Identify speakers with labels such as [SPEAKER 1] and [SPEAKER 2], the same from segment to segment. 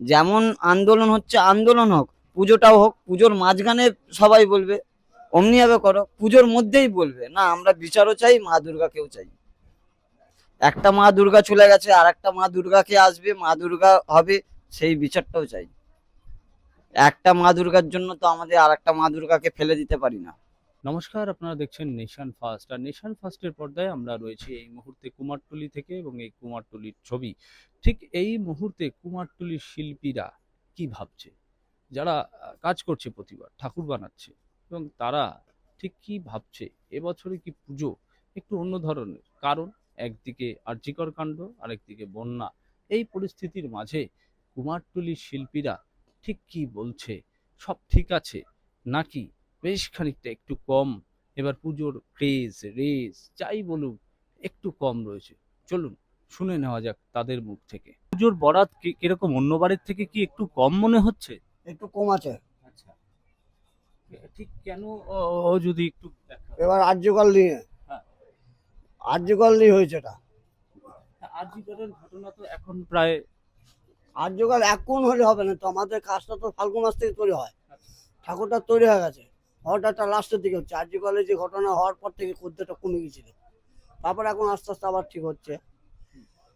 [SPEAKER 1] যেমন আন্দোলন হচ্ছে আন্দোলন হোক, পুজোটাও হোক, পুজোর মাঝখানে সবাই বলবে অমনিভাবে করো, পুজোর মধ্যেই বলবে, না, আমরা বিচারও চাই, মা দুর্গাকেও চাই। একটা মা দুর্গা চলে গেছে আর একটা মা দুর্গাকে আসবে, মা দুর্গা হবে, সেই বিচারটাও চাই। একটা মা দুর্গার জন্য তো আমাদের আর একটা মা দুর্গাকে ফেলে দিতে পারি না।
[SPEAKER 2] নমস্কার, আপনারা দেখছেন নেশান ফার্স্ট আর নেশান ফার্স্টের পর্দায় আমরা রয়েছি এই মুহূর্তে কুমারটুলি থেকে এবং এই কুমারটুলির ছবি। ঠিক এই মুহূর্তে কুমারটুলির শিল্পীরা কি ভাবছে? যারা কাজ করছে প্রতিবার, ঠাকুর বানাচ্ছে, এবং তারা ঠিক কি ভাবছে? এবছরে কি পুজো? একটু অন্য ধরনের। কারণ, একদিকে আর্যিকর কাণ্ড, আরেকদিকে বন্যা। এই পরিস্থিতির মাঝে কুমারটুলির শিল্পীরা ঠিক কি বলছে? সব ঠিক আছে নাকি বেশ খানিকটা একটু কম। এবার পুজোর ক্রেজ রেস যাই বলুন একটু কম রয়েছে। চলুন শুনে নেওয়া যাক তাদের মুখ থেকে। পুজোর বরাত কি- কীরকম? অন্য বাড়ির থেকে কি একটু কম মনে হচ্ছে?
[SPEAKER 3] একটু কম আছে।
[SPEAKER 2] আচ্ছা। ঠিক কেন? ও- যদি একটু
[SPEAKER 3] এবার আর্যকল নিয়ে
[SPEAKER 2] হ্যাঁ।
[SPEAKER 3] আর্যকল নিয়ে হয়েছে এটা।
[SPEAKER 2] আরজিকরের ঘটনা তো এখন প্রায়
[SPEAKER 3] আর্যকল এখন হলে হবে না তো। আমাদের কাজটা তো ফাল্গুন মাস থেকে তৈরি হয়। ঠাকুরটা তৈরি হয়ে গেছে। অর্ডারটা লাস্টের দিকে হচ্ছে। আর্যকলে যে ঘটনা হওয়ার পর থেকে খদ্দেরটা কমে গেছিল। তারপর এখন আস্তে আস্তে আবার ঠিক হচ্ছে।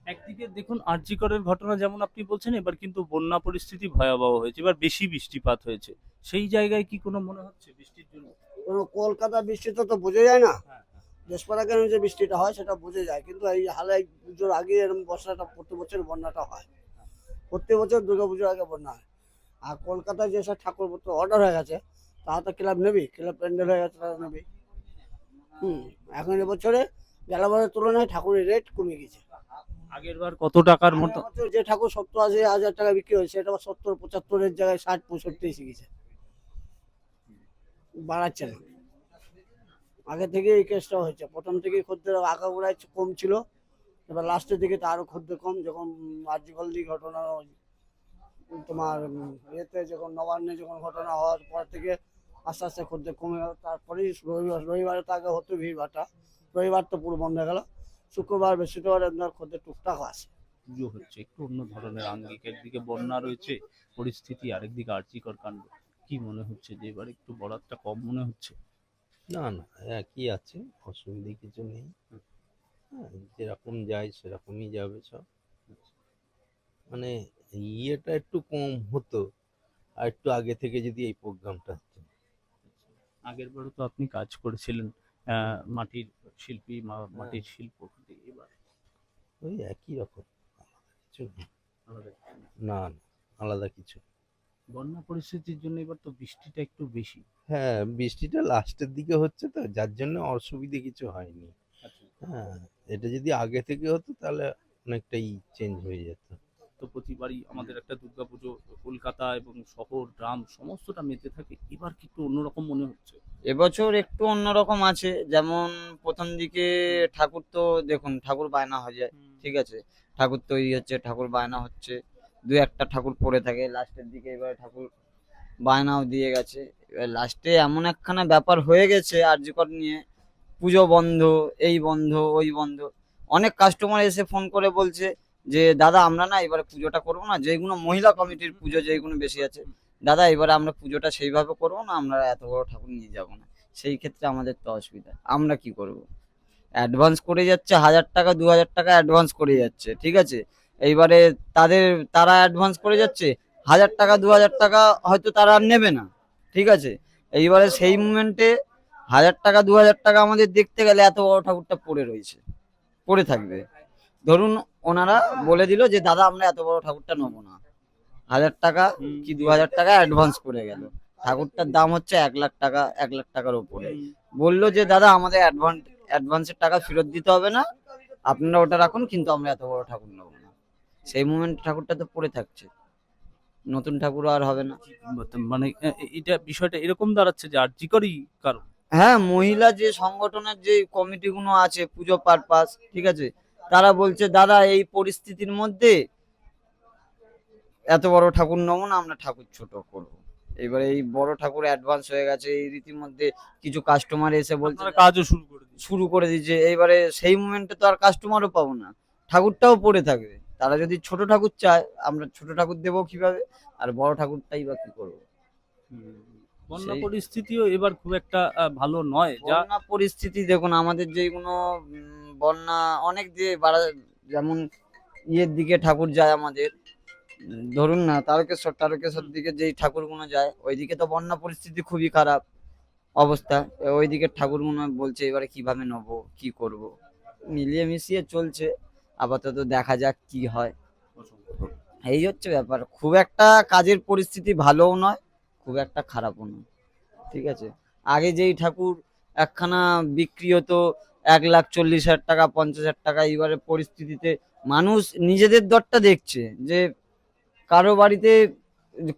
[SPEAKER 2] একদিকে দেখুন আরজিকরের ঘটনা যেমন আপনি বলছেন এবার কিন্তু বন্যা পরিস্থিতি ভয়াবহ হয়েছে। এবার বেশি বৃষ্টিপাত হয়েছে। সেই জায়গায় কি কোনো মনে হচ্ছে বৃষ্টির জন্য?
[SPEAKER 3] কোনো কলকাতা বৃষ্টিটা তো বোঝা যায় না।
[SPEAKER 2] হ্যাঁ
[SPEAKER 3] দেশপাড়া কেন যে বৃষ্টিটা হয় সেটা বোঝা যায়। কিন্তু এই হালে পুজোর আগে এরকম বর্ষাটা প্রতি বছর বন্যাটা হয়। প্রত্যেক বছর দুর্গা পুজোর আগে বন্যা হয়। আর কলকাতায় যেসব ঠাকুর অর্ডার হয়ে গেছে তারা তো ক্লাব নেবেই ক্লাব প্যান্ডেল হয়ে গেছে তারা নেবেই হুম এখন এবছরে গেল বছরের তুলনায় ঠাকুরের রেট কমে গেছে।
[SPEAKER 2] আগের বার কত টাকার মতো?
[SPEAKER 3] যে ঠাকুর সত্তর আশি হাজার টাকা বিক্রি হয়েছে সেটা সত্তর পঁচাত্তরের জায়গায় ষাট পঁয়ষট্টি এসে গেছে। বাড়াচ্ছে না। আগে থেকে এই কেসটা হয়েছে। প্রথম থেকে খদ্দের আঁকাগুড়ায় কম ছিল। এবার লাস্টের দিকে তো আরও খদ্দের কম। যখন আর্যকল্লি ঘটনা ওই তোমার ইয়েতে যখন নবান্নে যখন ঘটনা হওয়ার পর থেকে আস্তে আস্তে খদ্দের কমে গেল। তারপরেই রবিবার রবিবারে তো আগে হতো ভিড়ভাড়টা। রবিবার তো পুরো বন্ধ হয়ে গেল। শুক্রবার বৃহস্পতিবার আপনার খদ্দের টুকটাক আসে
[SPEAKER 2] পুজো হচ্ছে একটু অন্য ধরনের আঙ্গিক একদিকে বন্যা রয়েছে পরিস্থিতি আরেকদিকে আর্চিকর কাণ্ড। কি মনে হচ্ছে যে এবার একটু বরাতটা কম মনে হচ্ছে?
[SPEAKER 4] না না একই আছে অসুবিধে কিছু নেই। হ্যাঁ যেরকম যায় সেরকমই যাবে সব। মানে ইয়েটা একটু কম হতো আর একটু আগে থেকে যদি এই প্রোগ্রামটা হতো।
[SPEAKER 2] আগের বারও তো আপনি কাজ করেছিলেন মাটির শিল্পী মাটির শিল্প এবার?
[SPEAKER 4] ওই একই রকম কিছু
[SPEAKER 2] আলাদা কিছু না।
[SPEAKER 4] আলাদা কিছু
[SPEAKER 2] বন্যা পরিস্থিতির জন্য এবার তো বৃষ্টিটা একটু বেশি।
[SPEAKER 4] হ্যাঁ বৃষ্টিটা লাস্টের দিকে হচ্ছে তো যার জন্য অসুবিধে কিছু হয়নি। হ্যাঁ এটা যদি আগে থেকে হতো তাহলে অনেকটাই চেঞ্জ হয়ে যেত।
[SPEAKER 2] প্রতিবারই আমাদের একটা দুর্গাপুজো কলকাতা এবং শহর গ্রাম সমস্তটা মেতে থাকে। এবার কি একটু অন্যরকম মনে হচ্ছে?
[SPEAKER 1] এবছর একটু অন্যরকম আছে। যেমন প্রথম দিকে ঠাকুর তো দেখুন ঠাকুর বায়না হয়ে যায় ঠিক আছে? ঠাকুর তৈরি হচ্ছে ঠাকুর বায়না হচ্ছে। দু একটা ঠাকুর পড়ে থাকে। লাস্টের দিকে এবারে ঠাকুর বায়নাও দিয়ে গেছে। এবার লাস্টে এমন একখানা ব্যাপার হয়ে গেছে আর্যকর নিয়ে। পুজো বন্ধ এই বন্ধ ওই বন্ধ। অনেক কাস্টমার এসে ফোন করে বলছে যে, দাদা, আমরা না এবারে পুজোটা করব না। যেগুলো মহিলা কমিটির পুজো যেগুলো বেশি আছে, দাদা, এবারে আমরা পুজোটা সেইভাবে করব না, আমরা এত বড় ঠাকুর নিয়ে যাব না। সেই ক্ষেত্রে আমাদের তো অসুবিধা। আমরা কি করব? অ্যাডভান্স করে যাচ্ছে হাজার টাকা, দু হাজার টাকা অ্যাডভান্স করে যাচ্ছে, ঠিক আছে? এইবারে তাদের, তারা অ্যাডভান্স করে যাচ্ছে, হাজার টাকা, দু হাজার টাকা হয়তো তারা আর নেবে না, ঠিক আছে? এইবারে সেই মুমেন্টে হাজার টাকা, দু হাজার টাকা আমাদের দেখতে গেলে এত বড় ঠাকুরটা পড়ে রয়েছে, পড়ে থাকবে। ধরুন ওনারা বলে দিল যে দাদা আমরা এত বড় ঠাকুরটা নেব না। হাজার টাকা কি দু হাজার টাকা অ্যাডভান্স করে গেল। ঠাকুরটার দাম হচ্ছে এক লাখ টাকা এক লাখ টাকার উপরে। বলল যে দাদা আমাদের অ্যাডভান্স অ্যাডভান্সের টাকা ফেরত দিতে হবে না। আপনারা ওটা রাখুন কিন্তু আমরা এত বড় ঠাকুর নেব না। সেই মুমেন্ট ঠাকুরটা তো পড়ে থাকছে। নতুন ঠাকুর আর হবে না।
[SPEAKER 2] মানে এটা বিষয়টা এরকম দাঁড়াচ্ছে যে আর্যিকরই কারণ।
[SPEAKER 1] হ্যাঁ মহিলা যে সংগঠনের যে কমিটিগুলো আছে পুজো পারপাস ঠিক আছে? তারা বলছে দাদা এই পরিস্থিতির মধ্যে এত বড় ঠাকুর নেব না আমরা ঠাকুর ছোট করব। এবারে এই বড় ঠাকুর অ্যাডভান্স হয়ে গেছে এই রীতিমধ্যে কিছু কাস্টমার এসে বলছে
[SPEAKER 2] কাজও শুরু করে
[SPEAKER 1] শুরু করে দিয়েছে। এইবারে সেই মুমেন্টে তো আর কাস্টমারও পাবো না। ঠাকুরটাও পড়ে থাকবে। তারা যদি ছোট ঠাকুর চায় আমরা ছোট ঠাকুর দেবো কীভাবে? আর বড় ঠাকুরটাই বা কি করব?
[SPEAKER 2] বন্যা পরিস্থিতিও এবার খুব একটা ভালো নয়। যা
[SPEAKER 1] বন্যা পরিস্থিতি দেখুন আমাদের যেগুলো উম, বন্যা অনেক দিয়ে বাড়া যেমন ইয়ের দিকে ঠাকুর যায় আমাদের, ধরুন না তারকেশ্বর তারকেশ্বর দিকে যেই ঠাকুরগুলো যায়, ওইদিকে তো বন্যা পরিস্থিতি খুবই খারাপ অবস্থা। এ ওই দিকের ঠাকুরগুলো বলছে এবারে কীভাবে নেব, কি করব? মিলিয়ে মিশিয়ে চলছে, আপাতত দেখা যাক কি হয়। এই হচ্ছে ব্যাপার, খুব একটা কাজের পরিস্থিতি ভালোও নয়, খুব একটা খারাপও নয়, ঠিক আছে? আগে যেই ঠাকুর একখানা বিক্রি হতো এক লাখ চল্লিশ হাজার টাকা, পঞ্চাশ হাজার টাকা এবারে পরিস্থিতিতে। মানুষ নিজেদের দরটা দেখছে যে কারও বাড়িতে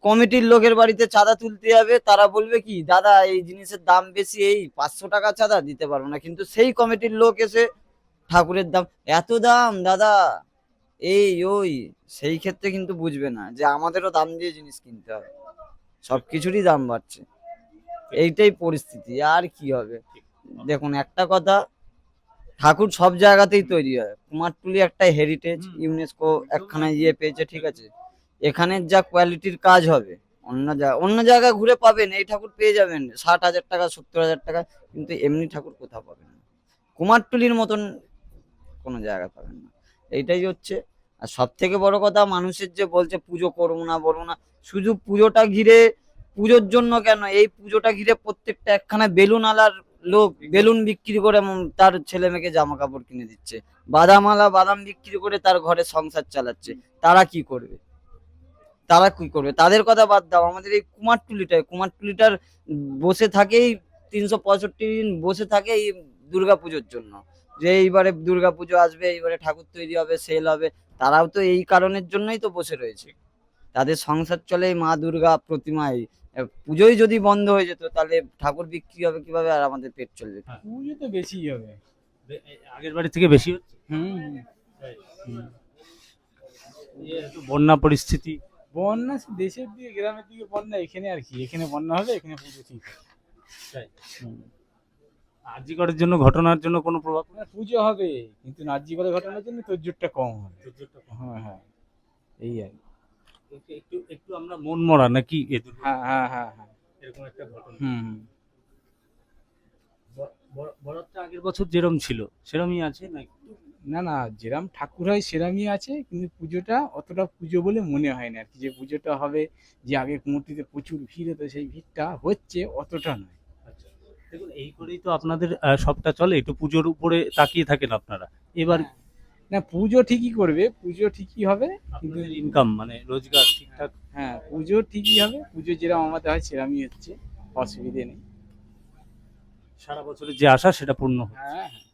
[SPEAKER 1] কমিটির লোকের বাড়িতে চাঁদা তুলতে যাবে, তারা বলবে কি, দাদা, এই জিনিসের দাম বেশি, এই পাঁচশো টাকা চাঁদা দিতে পারব না। কিন্তু সেই কমিটির লোক এসে ঠাকুরের দাম, এত দাম, দাদা, এই, ওই। সেই ক্ষেত্রে কিন্তু বুঝবে না যে আমাদেরও দাম দিয়ে জিনিস কিনতে হবে। সব কিছুরই দাম বাড়ছে। এইটাই পরিস্থিতি, আর কি হবে? দেখুন, একটা কথা ঠাকুর সব জায়গাতেই তৈরি হয়। কুমারটুলি একটা হেরিটেজ ইউনেস্কো একখানা ইয়ে পেয়েছে ঠিক আছে? এখানের যা কোয়ালিটির কাজ হবে অন্য জায়গা অন্য জায়গায় ঘুরে পাবেন এই ঠাকুর পেয়ে যাবেন। ষাট হাজার টাকা সত্তর হাজার টাকা কিন্তু এমনি ঠাকুর কোথাও পাবেন না। কুমারটুলির মতন কোনো জায়গা পাবেন না। এইটাই হচ্ছে আর সব থেকে বড় কথা মানুষের যে বলছে পুজো করব না বলব না। শুধু পুজোটা ঘিরে পুজোর জন্য কেন? এই পুজোটা ঘিরে প্রত্যেকটা একখানা বেলুন আলার লোক বেলুন বিক্রি করে তার ছেলে মেয়েকে জামা কাপড় কিনে দিচ্ছে। বাদামালা বাদাম বিক্রি করে তার ঘরে সংসার চালাচ্ছে। তারা কি করবে? তারা কি করবে? তাদের কথা বাদ দাও। আমাদের এই কুমারটুলিটায়, কুমারটুলিটার বসে থাকেই তিনশো পঁয়ষট্টি দিন বসে থাকে এই দুর্গা পুজোর জন্য। যে এইবারে দুর্গা পুজো আসবে, এইবারে ঠাকুর তৈরি হবে, সেল হবে, তারাও তো এই কারণের জন্যই তো বসে রয়েছে। তাদের সংসার চলে মা দুর্গা প্রতিমায়। পুজোই যদি বন্ধ হয়ে যেত তাহলে ঠাকুর বিক্রি হবে কীভাবে আর আমাদের পেট চলবে?
[SPEAKER 5] পুজো তো বেশি হবে।
[SPEAKER 2] আগের বাড়ি থেকে বেশি হচ্ছে?
[SPEAKER 5] হুম। হুম।
[SPEAKER 2] এই এত বন্যা পরিস্থিতি।
[SPEAKER 5] বন্যা দেশের দিকে গ্রামের দিকে বন্যা এখানে আর কি? এখানে বন্যা হবে এখানে পুজো ঠিক? হুম।
[SPEAKER 2] জন্য ঘটনার জন্য কোনো প্রভাব?
[SPEAKER 5] না, পুজো হবে কিন্তু নার্জিগড়ের ঘটনার জন্য তোর জোরটা কম হবে। হ্যাঁ হ্যাঁ। এই আর কি।
[SPEAKER 2] একটু একটু আমরা মন মরা নাকি
[SPEAKER 5] হ্যাঁ হ্যাঁ হ্যাঁ হ্যাঁ।
[SPEAKER 2] এরকম একটা ঘটনা।
[SPEAKER 5] হুম
[SPEAKER 2] বরাতটা আগের বছর যেরকম ছিল সেরমই আছে নাকি
[SPEAKER 5] না না যেরাম ঠাকুর হয় সেরামই আছে কিন্তু পুজোটা অতটা পুজো বলে মনে হয় না আর কি। যে পুজোটা হবে যে আগে কুমোরটিতে প্রচুর ভিড় হতো সেই ভিড়টা হচ্ছে অতটা নয়।
[SPEAKER 2] আচ্ছা দেখুন এই করেই তো আপনাদের সবটা চলে একটু পুজোর উপরে তাকিয়ে থাকেন আপনারা। এবার
[SPEAKER 5] না পুজো ঠিকই করবে পুজো ঠিকই হবে কিন্তু
[SPEAKER 2] ইনকাম মানে রোজগার ঠিকঠাক?
[SPEAKER 5] হ্যাঁ পুজো ঠিকই হবে পুজো যেরকম আমাদের হয় সেরকমই হচ্ছে অসুবিধে নেই।
[SPEAKER 2] সারা বছরের যে আশা সেটা পূর্ণ
[SPEAKER 5] হ্যাঁ হ্যাঁ।